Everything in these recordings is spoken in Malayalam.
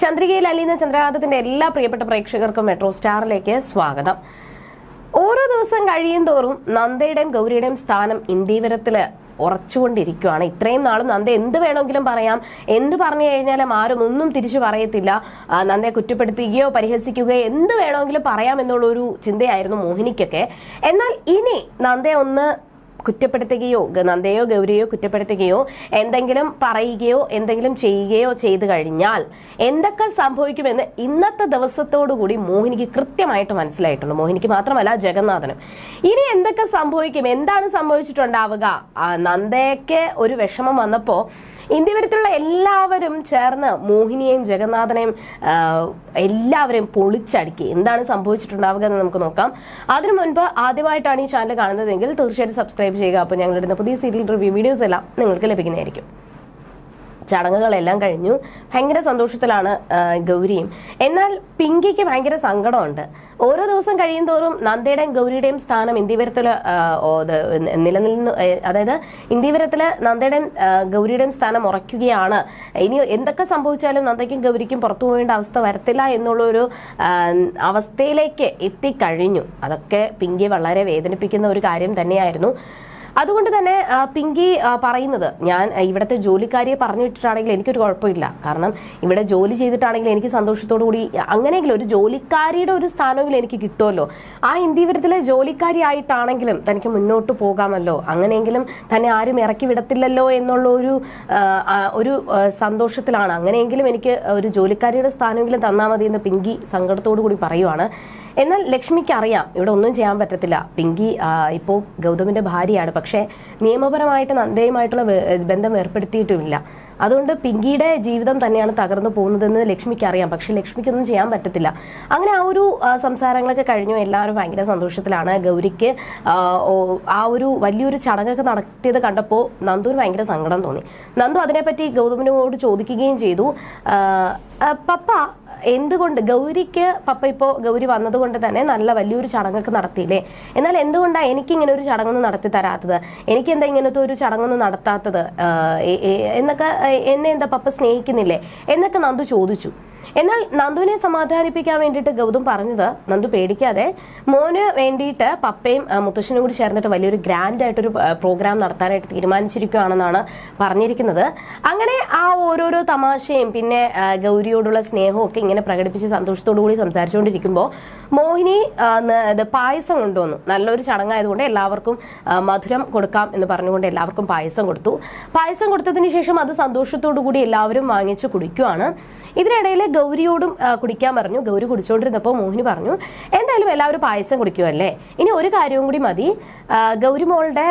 ചന്ദ്രികയിൽ അലിയുന്ന ചന്ദ്രകാന്തത്തിന്റെ എല്ലാ പ്രിയപ്പെട്ട പ്രേക്ഷകർക്കും മെട്രോ സ്റ്റാറിലേക്ക് സ്വാഗതം. ഓരോ ദിവസം കഴിയും തോറും നന്ദയുടെയും ഗൗരിയുടെയും സ്ഥാനം ഇന്ത്യവരത്തിൽ ഉറച്ചുകൊണ്ടിരിക്കുകയാണ് ഇത്രയും നാളും നന്ദ എന്ത് വേണമെങ്കിലും പറയാം. എന്ത് പറഞ്ഞു കഴിഞ്ഞാലും ആരും ഒന്നും തിരിച്ചു പറയത്തില്ല. നന്ദയെ കുറ്റപ്പെടുത്തുകയോ പരിഹസിക്കുകയോ എന്ത് വേണമെങ്കിലും പറയാം എന്നുള്ളൊരു ചിന്തയായിരുന്നു മോഹിനിക്കൊക്കെ. എന്നാൽ ഇനി നന്ദയെ ഒന്ന് കുറ്റപ്പെടുത്തുകയോ നന്ദയോ ഗൗരിയോ കുറ്റപ്പെടുത്തുകയോ എന്തെങ്കിലും പറയുകയോ എന്തെങ്കിലും ചെയ്യുകയോ ചെയ്തു കഴിഞ്ഞാൽ എന്തൊക്കെ സംഭവിക്കുമെന്ന് ഇന്നത്തെ ദിവസത്തോടുകൂടി മോഹിനിക്ക് കൃത്യമായിട്ട് മനസ്സിലായിട്ടുണ്ട് മോഹിനിക്ക് മാത്രമല്ല ജഗന്നാഥനും. ഇനി എന്തൊക്കെ സംഭവിക്കും? എന്താണ് സംഭവിച്ചിട്ടുണ്ടാവുക? നന്ദയ്ക്ക് ഒരു വിഷമം വന്നപ്പോൾ ഇന്ത്യവരത്തിലുള്ള എല്ലാവരും ചേർന്ന് മോഹിനിയെയും ജഗന്നാഥനെയും എല്ലാവരെയും പൊളിച്ചടുക്കി. എന്താണ് സംഭവിച്ചിട്ടുണ്ടാവുക എന്ന് നമുക്ക് നോക്കാം. അതിനു മുൻപ് ആദ്യമായിട്ടാണ് ഈ ചാനൽ കാണുന്നതെങ്കിൽ തീർച്ചയായിട്ടും സബ്സ്ക്രൈബ് ചെയ്യുക. അപ്പോൾ ഞങ്ങളിടുന്ന പുതിയ സീരിയൽ റിവ്യൂ വീഡിയോസ് എല്ലാം നിങ്ങൾക്ക് ലഭിക്കുന്നതായിരിക്കും. ചടങ്ങുകളെല്ലാം കഴിഞ്ഞു. ഭയങ്കര സന്തോഷത്തിലാണ് ഗൗരിയും. എന്നാൽ പിങ്കിക്ക് ഭയങ്കര സങ്കടമുണ്ട്. ഓരോ ദിവസം കഴിയും തോറും നന്ദയുടെയും ഗൗരിയുടെയും സ്ഥാനം ഇന്ത്യവരത്തിൽ നിലനിൽന്നു അതായത് ഇന്ത്യവരത്തിൽ നന്ദയുടെയും ഗൗരിയുടെയും സ്ഥാനം ഉറയ്ക്കുകയാണ്. ഇനി എന്തൊക്കെ സംഭവിച്ചാലും നന്ദയ്ക്കും ഗൗരിക്കും പുറത്തു പോകേണ്ട അവസ്ഥ വരത്തില്ല എന്നുള്ളൊരു അവസ്ഥയിലേക്ക് എത്തിക്കഴിഞ്ഞു. അതൊക്കെ പിങ്കി വളരെ വേദനിപ്പിക്കുന്ന ഒരു കാര്യം തന്നെയായിരുന്നു. അതുകൊണ്ട് തന്നെ പിങ്കി പറയുന്നത് ഞാൻ ഇവിടുത്തെ ജോലിക്കാരിയെ പറഞ്ഞു വിട്ടിട്ടാണെങ്കിൽ എനിക്കൊരു കുഴപ്പമില്ല. കാരണം ഇവിടെ ജോലി ചെയ്തിട്ടാണെങ്കിൽ എനിക്ക് സന്തോഷത്തോടു കൂടി അങ്ങനെയെങ്കിലും ഒരു ജോലിക്കാരിയുടെ ഒരു സ്ഥാനമെങ്കിലും എനിക്ക് കിട്ടുമല്ലോ. ആ ഇന്ത്യവരത്തിലെ ജോലിക്കാരി ആയിട്ടാണെങ്കിലും തനിക്ക് മുന്നോട്ട് പോകാമല്ലോ. അങ്ങനെയെങ്കിലും തന്നെ ആരും ഇറക്കി വിടത്തില്ലല്ലോ എന്നുള്ള ഒരു ഒരു സന്തോഷത്തിലാണ്. അങ്ങനെയെങ്കിലും എനിക്ക് ഒരു ജോലിക്കാരിയുടെ സ്ഥാനമെങ്കിലും തന്നാൽ മതി എന്ന് പിങ്കി സങ്കടത്തോടു കൂടി പറയുവാണ്. എന്നാൽ ലക്ഷ്മിക്ക് അറിയാം ഇവിടെ ഒന്നും ചെയ്യാൻ പറ്റത്തില്ല. പിങ്കി ഇപ്പോൾ ഗൗതമിന്റെ ഭാര്യയാണ്. പക്ഷേ നിയമപരമായിട്ട് നന്ദയുമായിട്ടുള്ള ബന്ധം ഏർപ്പെടുത്തിയിട്ടുമില്ല. അതുകൊണ്ട് പിങ്കിയുടെ ജീവിതം തന്നെയാണ് തകർന്നു പോകുന്നതെന്ന് ലക്ഷ്മിക്ക് അറിയാം. പക്ഷെ ലക്ഷ്മിക്കൊന്നും ചെയ്യാൻ പറ്റത്തില്ല. അങ്ങനെ ആ ഒരു സംസാരങ്ങളൊക്കെ കഴിഞ്ഞു. എല്ലാവരും ഭയങ്കര സന്തോഷത്തിലാണ്. ഗൗരിക്ക് ആ, ഒരു വലിയൊരു ചടങ്ങൊക്കെ നടത്തിയത് കണ്ടപ്പോൾ നന്ദുവിന് ഭയങ്കര സങ്കടം തോന്നി. നന്ദു അതിനെപ്പറ്റി ഗൗതമിനോട് ചോദിക്കുകയും ചെയ്തു. പപ്പ എന്തുകൊണ്ട് ഗൗരിക്ക് പപ്പ ഇപ്പോൾ ഗൗരി വന്നതുകൊണ്ട് തന്നെ നല്ല വലിയൊരു ചടങ്ങൊക്കെ നടത്തിയില്ലേ? എന്നാൽ എന്തുകൊണ്ടാണ് എനിക്ക് ഇങ്ങനെ ഒരു ചടങ്ങൊന്നും നടത്തി തരാത്തത്? എനിക്ക് എന്താ ഇങ്ങനത്തെ ഒരു ചടങ്ങൊന്നും നടത്താത്തത്? എന്നൊക്കെ എന്നെ എന്താ പപ്പ സ്നേഹിക്കുന്നില്ലേ? എന്നൊക്കെ നന്ദു ചോദിച്ചു. എന്നാൽ നന്ദുവിനെ സമാധാനിപ്പിക്കാൻ വേണ്ടിയിട്ട് ഗൗതം പറഞ്ഞത് നന്ദു പേടിക്കാതെ. മോന് വേണ്ടിയിട്ട് പപ്പയും മുത്തശ്ശനും കൂടി ചേർന്നിട്ട് വലിയൊരു ഗ്രാൻഡ് ആയിട്ടൊരു പ്രോഗ്രാം നടത്താനായിട്ട് തീരുമാനിച്ചിരിക്കുകയാണെന്നാണ് പറഞ്ഞിരിക്കുന്നത്. അങ്ങനെ ആ ഓരോരോ തമാശയും പിന്നെ ഗൗരിയോടുള്ള സ്നേഹവും ഒക്കെ ഇങ്ങനെ പ്രകടിപ്പിച്ച് സന്തോഷത്തോടു കൂടി സംസാരിച്ചുകൊണ്ടിരിക്കുമ്പോൾ മോഹിനി പായസം കൊണ്ടുവന്നു. നല്ലൊരു ചടങ്ങായതുകൊണ്ട് എല്ലാവർക്കും മധുരം കൊടുക്കാം എന്ന് പറഞ്ഞുകൊണ്ട് എല്ലാവർക്കും പായസം കൊടുത്തു. പായസം കൊടുത്തതിന് ശേഷം അത് സന്തോഷത്തോടു കൂടി എല്ലാവരും വാങ്ങിച്ച് കുടിക്കുവാണ്. ഇതിനിടയിൽ ഗൗരിയോടും കുടിക്കാൻ പറഞ്ഞു. ഗൗരി കുടിച്ചുകൊണ്ടിരുന്നപ്പോൾ മോഹിനി പറഞ്ഞു എന്തായാലും എല്ലാവരും പായസം കുടിക്കുമല്ലേ ഇനി ഒരു കാര്യവും കൂടി മതി. ഗൗരിമോളുടെ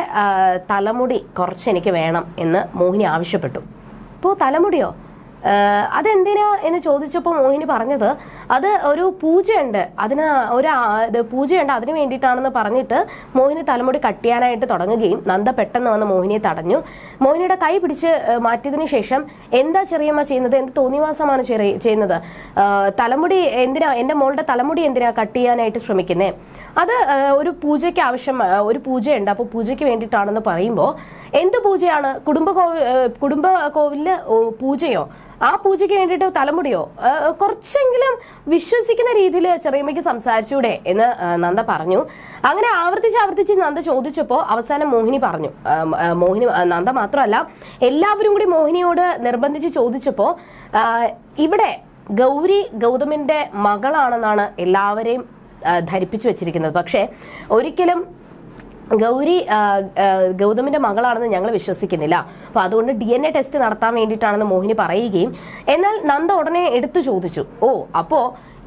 തലമുടി കുറച്ച് എനിക്ക് വേണം എന്ന് മോഹിനി ആവശ്യപ്പെട്ടു. അപ്പോൾ തലമുടിയോ? അതെന്തിനാ എന്ന് ചോദിച്ചപ്പോൾ മോഹിനി പറഞ്ഞത് അത് ഒരു പൂജയുണ്ട്. അതിന് ഒരു പൂജയുണ്ട് അതിന് വേണ്ടിയിട്ടാണെന്ന് പറഞ്ഞിട്ട് മോഹിനി തലമുടി കട്ടിയാനായിട്ട് തുടങ്ങുകയും നന്ദ പെട്ടെന്ന് വന്ന് മോഹിനിയെ തടഞ്ഞു. മോഹിനിയുടെ കൈ പിടിച്ച് മാറ്റിയതിന് ശേഷം എന്താ ചെറിയമ്മ ചെയ്യുന്നത് എന്ത് തോന്നിവാസമാണ് ചെറിയ ചെയ്യുന്നത്? തലമുടി എന്തിനാ എന്റെ മോളുടെ തലമുടി എന്തിനാ കട്ട് ചെയ്യാനായിട്ട് ശ്രമിക്കുന്നത് അത് ഒരു പൂജയ്ക്ക് ആവശ്യം ഒരു പൂജയുണ്ട്. അപ്പോൾ പൂജയ്ക്ക് വേണ്ടിയിട്ടാണെന്ന് പറയുമ്പോൾ എന്ത് പൂജയാണ്? കുടുംബ കോവിൽ കുടുംബ കോവിലിൽ പൂജയോ? ആ പൂജയ്ക്ക് വേണ്ടിയിട്ട് തലമുടിയോ? കുറച്ചെങ്കിലും വിശ്വസിക്കുന്ന രീതിയിൽ ചെറിയമ്മയ്ക്ക് സംസാരിച്ചൂടെ എന്ന് നന്ദ പറഞ്ഞു. അങ്ങനെ ആവർത്തിച്ച് ആവർത്തിച്ച് നന്ദ ചോദിച്ചപ്പോൾ അവസാനം മോഹിനി പറഞ്ഞു. മോഹിനി നന്ദ മാത്രമല്ല എല്ലാവരും കൂടി മോഹിനിയോട് നിർബന്ധിച്ച് ചോദിച്ചപ്പോൾ ഇവിടെ ഗൗരി ഗൗതമിന്റെ മകളാണെന്നാണ് എല്ലാവരെയും ധരിപ്പിച്ചു വെച്ചിരിക്കുന്നത്. പക്ഷേ ഒരിക്കലും ഗൗരി ഗൗതമിന്റെ മകളാണെന്ന് ഞങ്ങൾ വിശ്വസിക്കുന്നില്ല. അപ്പൊ അതുകൊണ്ട് ഡി എൻ എ ടെസ്റ്റ് നടത്താൻ വേണ്ടിയിട്ടാണെന്ന് മോഹിനി പറയുകയും എന്നാൽ നന്ദ ഉടനെ എടുത്തു ചോദിച്ചു. ഓ അപ്പോ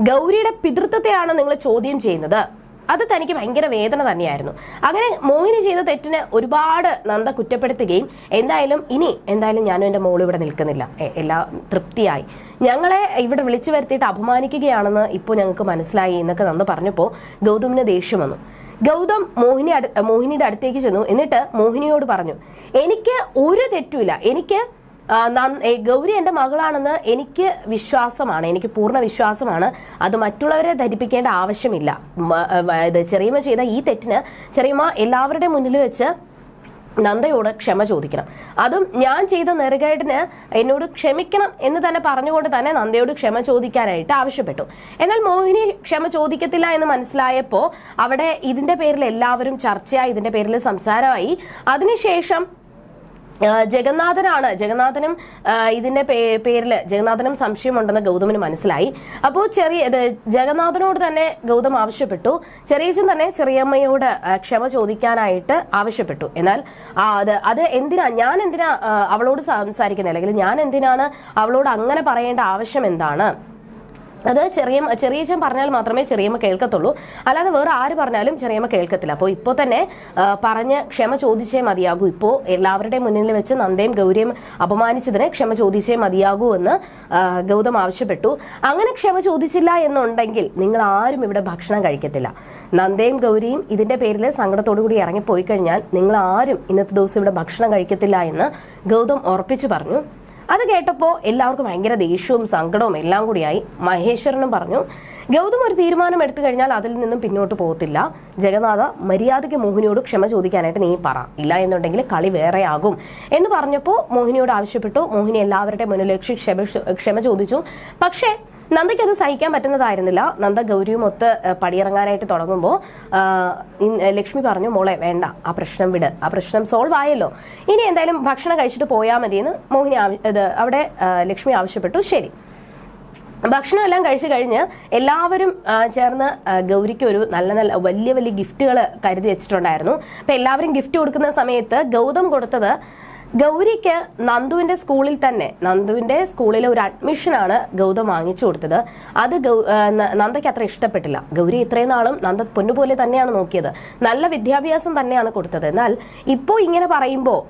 ഗൗരിയുടെ പിതൃത്വത്തെയാണ് നിങ്ങൾ ചോദ്യം ചെയ്യുന്നത്? അത് തനിക്ക് ഭയങ്കര വേദന തന്നെയായിരുന്നു. അങ്ങനെ മോഹിനി ചെയ്ത തെറ്റിന് ഒരുപാട് നന്ദ കുറ്റപ്പെടുത്തുകയും എന്തായാലും ഇനി എന്തായാലും ഞാനും എന്റെ മോൾ ഇവിടെ നിൽക്കുന്നില്ല. എല്ലാ തൃപ്തിയായി. ഞങ്ങളെ ഇവിടെ വിളിച്ചു വരുത്തിയിട്ട് അപമാനിക്കുകയാണെന്ന് ഇപ്പോൾ ഞങ്ങൾക്ക് മനസ്സിലായി എന്നൊക്കെ നന്ദ പറഞ്ഞപ്പോൾ ഗൗതമിന് ദേഷ്യം വന്നു. ഗൗതം മോഹിനി മോഹിനിയുടെ അടുത്തേക്ക് ചെന്നു. എന്നിട്ട് മോഹിനിയോട് പറഞ്ഞു എനിക്ക് ഒരു തെറ്റുമില്ല. എനിക്ക് ഗൗരി എന്റെ മകളാണെന്ന് എനിക്ക് വിശ്വാസമാണ്. എനിക്ക് പൂർണ വിശ്വാസമാണ്. അത് മറ്റുള്ളവരെ ധരിപ്പിക്കേണ്ട ആവശ്യമില്ല. ചെറിയമ്മ ചെയ്ത ഈ തെറ്റിന് ചെറിയമ്മ എല്ലാവരുടെ മുന്നിൽ വെച്ച് നന്ദയോട് ക്ഷമ ചോദിക്കണം. അതും ഞാൻ ചെയ്ത നെറുകേടിന് എന്നോട് ക്ഷമിക്കണം എന്ന് തന്നെ പറഞ്ഞുകൊണ്ട് തന്നെ നന്ദയോട് ക്ഷമ ചോദിക്കാനായിട്ട് ആവശ്യപ്പെട്ടു. എന്നാൽ മോഹിനി ക്ഷമ ചോദിക്കത്തില്ല എന്ന് മനസ്സിലായപ്പോൾ അവിടെ ഇതിന്റെ പേരിൽ എല്ലാവരും ചർച്ചയായി ഇതിന്റെ പേരിൽ സംസാരമായി. അതിനുശേഷം ജഗന്നാഥനാണ്. ജഗന്നാഥനും ഇതിന്റെ പേരിൽ ജഗന്നാഥനും സംശയമുണ്ടെന്ന് ഗൗതമിന് മനസ്സിലായി. അപ്പോൾ ചെറിയ ജഗന്നാഥനോട് തന്നെ ഗൗതം ആവശ്യപ്പെട്ടു. ചെറിയച്ചൻ തന്നെ ചെറിയമ്മയോട് ക്ഷമ ചോദിക്കാനായിട്ട് ആവശ്യപ്പെട്ടു. എന്നാൽ അത് അത് എന്തിനാ ഞാൻ എന്തിനാ അവളോട് സംസാരിക്കുന്നത് അല്ലെങ്കിൽ ഞാൻ എന്തിനാണ് അവളോട് അങ്ങനെ പറയേണ്ട ആവശ്യം എന്താണ്? അത് ചെറിയ ചെറിയച്ചൻ പറഞ്ഞാൽ മാത്രമേ ചെറിയമ്മ കേൾക്കത്തുള്ളൂ. അല്ലാതെ വേറെ ആര് പറഞ്ഞാലും ചെറിയമ്മ കേൾക്കത്തില്ല. അപ്പോൾ ഇപ്പോൾ തന്നെ പറഞ്ഞ് ക്ഷമ ചോദിച്ചേ മതിയാകൂ. ഇപ്പോൾ എല്ലാവരുടെയും മുന്നിൽ വെച്ച് നന്ദയും ഗൗരിയും അപമാനിച്ചതിന് ക്ഷമ ചോദിച്ചേ മതിയാകൂ എന്ന് ഗൗതം ആവശ്യപ്പെട്ടു. അങ്ങനെ ക്ഷമ ചോദിച്ചില്ല എന്നുണ്ടെങ്കിൽ നിങ്ങൾ ആരും ഇവിടെ ഭക്ഷണം കഴിക്കത്തില്ല. നന്ദയും ഗൗരിയും ഇതിന്റെ പേരിൽ സങ്കടത്തോടു കൂടി ഇറങ്ങിപ്പോയി കഴിഞ്ഞാൽ നിങ്ങൾ ആരും ഇന്നത്തെ ദിവസം ഇവിടെ ഭക്ഷണം കഴിക്കത്തില്ല എന്ന് ഗൗതം ഉറപ്പിച്ചു പറഞ്ഞു. അത് കേട്ടപ്പോൾ എല്ലാവർക്കും ഭയങ്കര ദേഷ്യവും സങ്കടവും എല്ലാം കൂടിയായി മഹേശ്വരനും പറഞ്ഞു ഗൗതം ഒരു തീരുമാനം എടുത്തു കഴിഞ്ഞാൽ അതിൽ നിന്നും പിന്നോട്ട് പോകത്തില്ല. ജഗന്നാഥ മര്യാദയ്ക്ക് മോഹിനിയോട് ക്ഷമ ചോദിക്കാനായിട്ട് നീ പറ. ഇല്ല എന്നുണ്ടെങ്കിൽ കളി വേറെയാകും. എന്ന് പറഞ്ഞപ്പോൾ മോഹിനിയോട് ആവശ്യപ്പെട്ടു. മോഹിനി എല്ലാവരുടെ മുന്നിലേക്ക് ക്ഷമ ക്ഷമ ചോദിച്ചു. പക്ഷേ നന്ദയ്ക്ക് അത് സഹിക്കാൻ പറ്റുന്നതായിരുന്നില്ല. നന്ദ ഗൗരിയും ഒത്ത് ഏഹ്, പടിയിറങ്ങാനായിട്ട് തുടങ്ങുമ്പോൾ ലക്ഷ്മി പറഞ്ഞു മോളെ വേണ്ട ആ പ്രശ്നം വിട്. ആ പ്രശ്നം സോൾവ് ആയല്ലോ. ഇനി എന്തായാലും ഭക്ഷണം കഴിച്ചിട്ട് പോയാൽ മതിയെന്ന് മോഹിനി ഇത് അവിടെ ലക്ഷ്മി ആവശ്യപ്പെട്ടു. ശരി. ഭക്ഷണം എല്ലാം കഴിച്ചു കഴിഞ്ഞ് എല്ലാവരും ചേർന്ന് ഗൗരിക്ക് ഒരു നല്ല നല്ല വലിയ വലിയ ഗിഫ്റ്റുകൾ കരുതി വെച്ചിട്ടുണ്ടായിരുന്നു. അപ്പം എല്ലാവരും ഗിഫ്റ്റ് കൊടുക്കുന്ന സമയത്ത് ഗൗതം കൊടുത്തത് ഗൗരിക്ക് നന്ദുവിന്റെ സ്കൂളിൽ തന്നെ നന്ദുവിന്റെ സ്കൂളിലെ ഒരു അഡ്മിഷനാണ് ഗൗതം വാങ്ങിച്ചു കൊടുത്തത്. അത് നന്ദയ്ക്ക് അത്ര ഇഷ്ടപ്പെട്ടില്ല. ഗൗരി ഇത്രയും നാളും നന്ദ പൊന്നുപോലെ തന്നെയാണ് നോക്കിയത്. നല്ല വിദ്യാഭ്യാസം തന്നെയാണ് കൊടുത്തത്. എന്നാൽ ഇപ്പോൾ ഇങ്ങനെ പറയുമ്പോൾ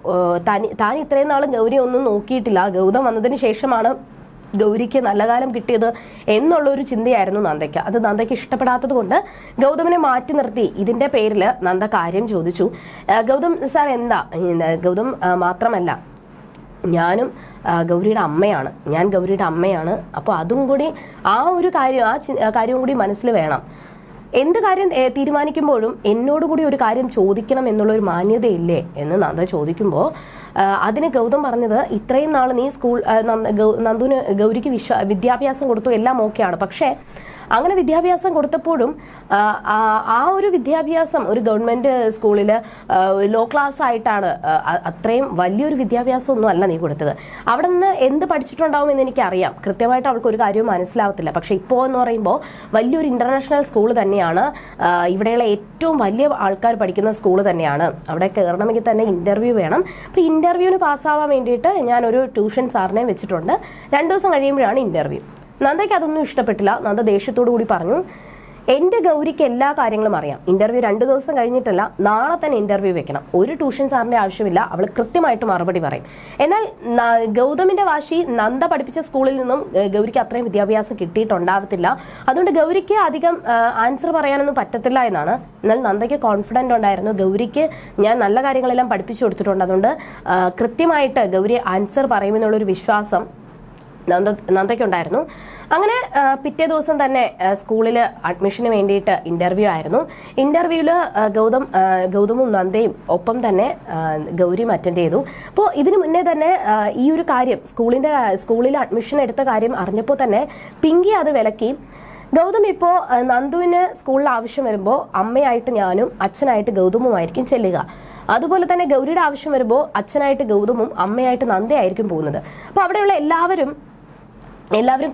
താൻ ഇത്രയും നാളും ഗൗരി ഒന്നും നോക്കിയിട്ടില്ല. ഗൗതം വന്നതിന് ശേഷമാണ് ഗൗരിക്ക് നല്ല കാലം കിട്ടിയത് എന്നുള്ള ഒരു ചിന്തയായിരുന്നു നന്ദയ്ക്ക്. അത് നന്ദയ്ക്ക് ഇഷ്ടപ്പെടാത്തത് കൊണ്ട് ഗൗതമിനെ മാറ്റി നിർത്തി. ഇതിന്റെ പേരിൽ നന്ദ കാര്യം ചോദിച്ചു. ഗൗതം സാർ എന്താ? ഗൗതം മാത്രമല്ല ഞാനും ഗൗരിയുടെ അമ്മയാണ്. ഞാൻ ഗൗരിയുടെ അമ്മയാണ്. അപ്പോൾ അതും കൂടി ആ ഒരു കാര്യം ആ കാര്യവും കൂടി മനസ്സിൽ വേണം. എന്ത് കാര്യം തീരുമാനിക്കുമ്പോഴും എന്നോടുകൂടി ഒരു കാര്യം ചോദിക്കണം എന്നുള്ള ഒരു മാന്യതയില്ലേ എന്ന് നന്ദ ചോദിക്കുമ്പോൾ അതിന് ഗൗതം പറഞ്ഞത് ഇത്രയും നാൾ നീ സ്കൂൾ നന്ദുവിന് ഗൗരിക്ക് വിശ്വ വിദ്യാഭ്യാസം കൊടുത്തു എല്ലാം ഓക്കെയാണ്. പക്ഷേ അങ്ങനെ വിദ്യാഭ്യാസം കൊടുത്തപ്പോഴും ആ, ഒരു വിദ്യാഭ്യാസം ഒരു ഗവൺമെന്റ് സ്കൂളിൽ ലോ ക്ലാസ് ആയിട്ടാണ് അത്രയും വലിയൊരു വിദ്യാഭ്യാസം ഒന്നും അല്ല നീ കൊടുത്തത്. അവിടെ നിന്ന് എന്ത് പഠിച്ചിട്ടുണ്ടാവും എന്ന് എനിക്കറിയാം. കൃത്യമായിട്ട് അവൾക്ക് ഒരു കാര്യവും മനസ്സിലാവത്തില്ല. പക്ഷെ ഇപ്പോൾ എന്ന് പറയുമ്പോൾ വലിയൊരു ഇന്റർനാഷണൽ സ്കൂൾ തന്നെയാണ് ഇവിടെയുള്ള ഏറ്റവും വലിയ ആൾക്കാർ പഠിക്കുന്ന സ്കൂൾ തന്നെയാണ്. അവിടെ കയറണമെങ്കിൽ തന്നെ ഇന്റർവ്യൂ വേണം. അപ്പോൾ ഇന്റർവ്യൂവിന് പാസ്സാവാൻ വേണ്ടിയിട്ട് ഞാനൊരു ട്യൂഷൻ സാറിനെ വെച്ചിട്ടുണ്ട്. രണ്ടു ദിവസം കഴിയുമ്പോഴാണ് ഇന്റർവ്യൂ നന്ദയ്ക്ക് അതൊന്നും ഇഷ്ടപ്പെട്ടില്ല. നന്ദ ദേഷ്യത്തോടു കൂടി പറഞ്ഞു എന്റെ ഗൗരിക്ക് എല്ലാ കാര്യങ്ങളും അറിയാം. ഇന്റർവ്യൂ രണ്ടു ദിവസം കഴിഞ്ഞിട്ടല്ല നാളെ തന്നെ ഇന്റർവ്യൂ വെക്കണം. ഒരു ട്യൂഷൻ സാറിന്റെ ആവശ്യമില്ല. അവൾ കൃത്യമായിട്ട് മറുപടി പറയും. എന്നാൽ ഗൗതമിന്റെ വാശി നന്ദ പഠിപ്പിച്ച സ്കൂളിൽ നിന്നും ഗൗരിക്ക് അത്രയും വിദ്യാഭ്യാസം കിട്ടിയിട്ടുണ്ടാവത്തില്ല. അതുകൊണ്ട് ഗൗരിക്ക് അധികം ആൻസർ പറയാനൊന്നും പറ്റത്തില്ല എന്നാണ്. എന്നാൽ നന്ദയ്ക്ക് കോൺഫിഡന്റ് ഉണ്ടായിരുന്നു. ഗൗരിക്ക് ഞാൻ നല്ല കാര്യങ്ങളെല്ലാം പഠിപ്പിച്ചു കൊടുത്തിട്ടുണ്ട്. അതുകൊണ്ട് കൃത്യമായിട്ട് ഗൗരി ആൻസർ പറയുമെന്നുള്ളൊരു വിശ്വാസം നന്ദ നന്ദയ്ക്കുണ്ടായിരുന്നു. അങ്ങനെ പിറ്റേ ദിവസം തന്നെ സ്കൂളിൽ അഡ്മിഷന് വേണ്ടിയിട്ട് ഇന്റർവ്യൂ ആയിരുന്നു. ഇന്റർവ്യൂവിൽ ഗൗതം ഗൗതമും നന്ദയും ഒപ്പം തന്നെ ഗൗരിയും അറ്റൻഡ് ചെയ്തു. അപ്പോൾ ഇതിനു മുന്നേ തന്നെ ഈ ഒരു കാര്യം സ്കൂളിന്റെ സ്കൂളിൽ അഡ്മിഷൻ എടുത്ത കാര്യം അറിഞ്ഞപ്പോൾ തന്നെ പിങ്കി അത് വിലക്കി. ഗൗതം ഇപ്പോൾ നന്ദുവിന് സ്കൂളിൽ ആവശ്യം വരുമ്പോൾ അമ്മയായിട്ട് ഞാനും അച്ഛനായിട്ട് ഗൗതമുമായിരിക്കും ചെല്ലുക. അതുപോലെ തന്നെ ഗൗരിയുടെ ആവശ്യം വരുമ്പോൾ അച്ഛനായിട്ട് ഗൗതമും അമ്മയായിട്ട് നന്ദയായിരിക്കും പോകുന്നത്. അപ്പോൾ അവിടെയുള്ള എല്ലാവരും എല്ലാവരും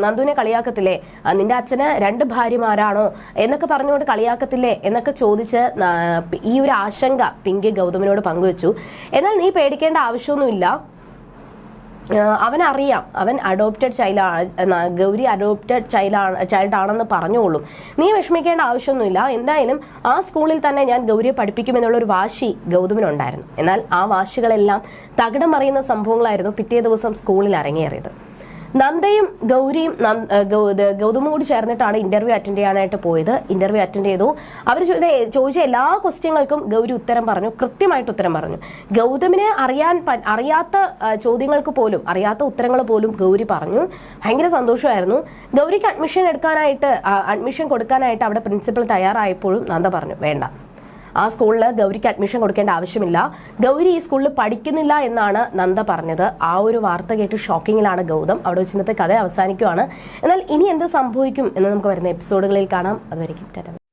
നന്ദുവിനെ കളിയാക്കത്തില്ലേ? നിന്റെ അച്ഛന് രണ്ട് ഭാര്യമാരാണോ? എന്നൊക്കെ പറഞ്ഞുകൊണ്ട് കളിയാക്കത്തില്ലേ? എന്നൊക്കെ ചോദിച്ച് ഈ ഒരു ആശങ്ക പിങ്കി ഗൗതമിനോട് പങ്കുവച്ചു. എന്നാൽ നീ പേടിക്കേണ്ട ആവശ്യമൊന്നുമില്ല. അവൻ അറിയാം അവൻ adopted child Gauri adopted child child ആണെന്ന് പറഞ്ഞോളും. നീ വിഷമിക്കേണ്ട ആവശ്യമൊന്നുമില്ല. എന്തായാലും ആ സ്കൂളിൽ തന്നെ ഞാൻ ഗൗരിയെ പഠിപ്പിക്കുമെന്നുള്ള ഒരു വാശി ഗൗതമിനുണ്ടായിരുന്നു. എന്നാൽ ആ വാശികളെല്ലാം തകിടം മറിയുന്ന സംഭവങ്ങളായിരുന്നു പിറ്റേ ദിവസം സ്കൂളിൽ അരങ്ങേറിയത്. നന്ദയും ഗൗരിയും ഗൗതമും കൂടി ചേർന്നിട്ടാണ് ഇന്റർവ്യൂ അറ്റൻഡ് ചെയ്യാനായിട്ട് പോയത്. ഇന്റർവ്യൂ അറ്റൻഡ് ചെയ്തു. അവർ ചോദിച്ച എല്ലാ ക്വസ്റ്റ്യങ്ങൾക്കും ഗൗരി ഉത്തരം പറഞ്ഞു. കൃത്യമായിട്ട് ഉത്തരം പറഞ്ഞു. ഗൗതമിനെ അറിയാൻ അറിയാത്ത ചോദ്യങ്ങൾക്ക് പോലും അറിയാത്ത ഉത്തരങ്ങൾ പോലും ഗൗരി പറഞ്ഞു. ഭയങ്കര സന്തോഷമായിരുന്നു. ഗൗരിക്ക് അഡ്മിഷൻ എടുക്കാനായിട്ട് അഡ്മിഷൻ കൊടുക്കാനായിട്ട് അവിടെ പ്രിൻസിപ്പൽ തയ്യാറായപ്പോഴും നന്ദ പറഞ്ഞു വേണ്ട. ആ സ്കൂളിൽ ഗൗരിക്ക് അഡ്മിഷൻ കൊടുക്കേണ്ട ആവശ്യമില്ല. ഗൗരി ഈ സ്കൂളിൽ പഠിക്കുന്നില്ല എന്നാണ് നന്ദ പറഞ്ഞത്. ആ ഒരു വാർത്ത കേട്ട് ഷോക്കിങ്ങിലാണ് ഗൗതം. അവിടെ വെച്ച് ഇന്നത്തെ കഥ അവസാനിക്കുവാണ്. എന്നാൽ ഇനി എന്ത് സംഭവിക്കും എന്ന് നമുക്ക് വരുന്ന എപ്പിസോഡുകളിൽ കാണാം. അതുവരെയും